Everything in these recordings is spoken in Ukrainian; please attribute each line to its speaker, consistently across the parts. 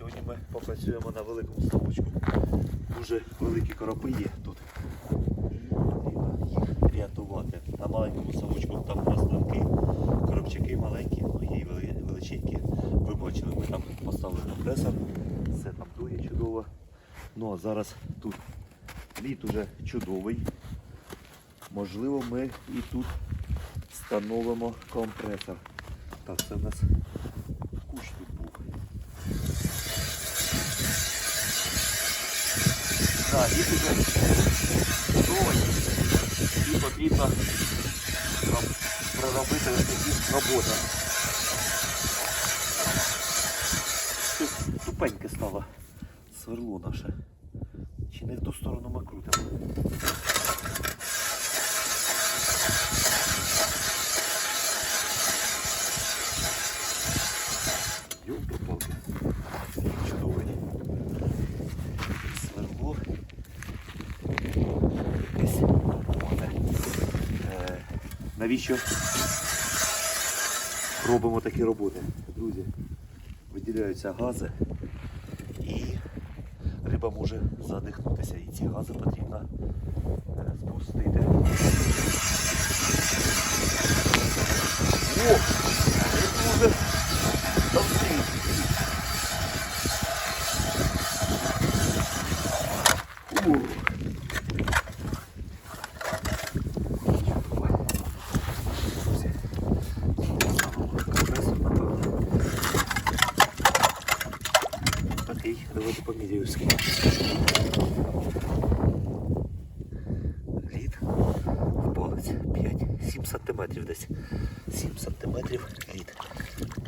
Speaker 1: Сьогодні ми попрацюємо на великому ставочку. Дуже великі коропи є тут. Їх рятувати. На маленькому ставочку там у нас ставки, коробчаки маленькі, ну є величенькі. Ви бачили, ми там поставили компресор, все там дує чудово. Ну а зараз тут лід уже чудовий. Можливо, ми і тут встановимо компресор. Так, це в нас кущ тут був. Так, і вже чудовий. І потрібно роб- проробити ось такі роботи. Щось тупеньке стало сверло наше. Чи не в ту сторону ми крутимо? Навіщо робимо такі роботи? Друзі, виділяються гази і риба може задихнутися. І ці гази потрібно е, спустити. О! Це дуже товстий. Ух. Чудово. Друзі, компресор, напевно. Такий, давайте поміряю. Лід в палець 5-7 сантиметрів десь. 7 сантиметрів лід.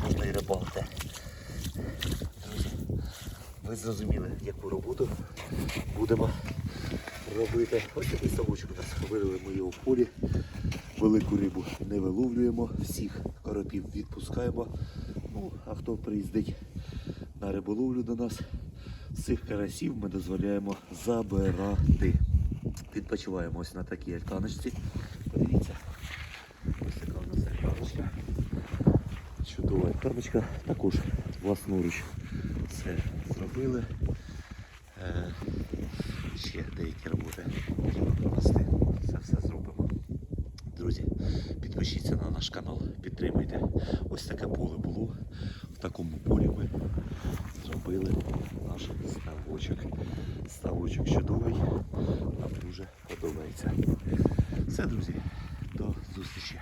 Speaker 1: Можна і. Друзі, ви зрозуміли, яку роботу будемо робити. Ось такий ставочок у нас виловимо його в полі. Велику рибу не виловлюємо, всіх коропів відпускаємо. Ну, а хто приїздить на риболовлю до нас, цих карасів ми дозволяємо забирати. Відпочиваємо ось на такій альканочці. Подивіться. Ось така у нас альканочка. Чудова альтаночка. Також власноруч все зробили. Е, ще деякі роботи треба провести. Це все зробимо. Друзі, підпишіться на наш канал, підтримуйте. Ось таке поле було. В такому полі ми зробили наш ставочок. Ставочок чудовий. Нам дуже подобається. Все, друзі, до зустрічі.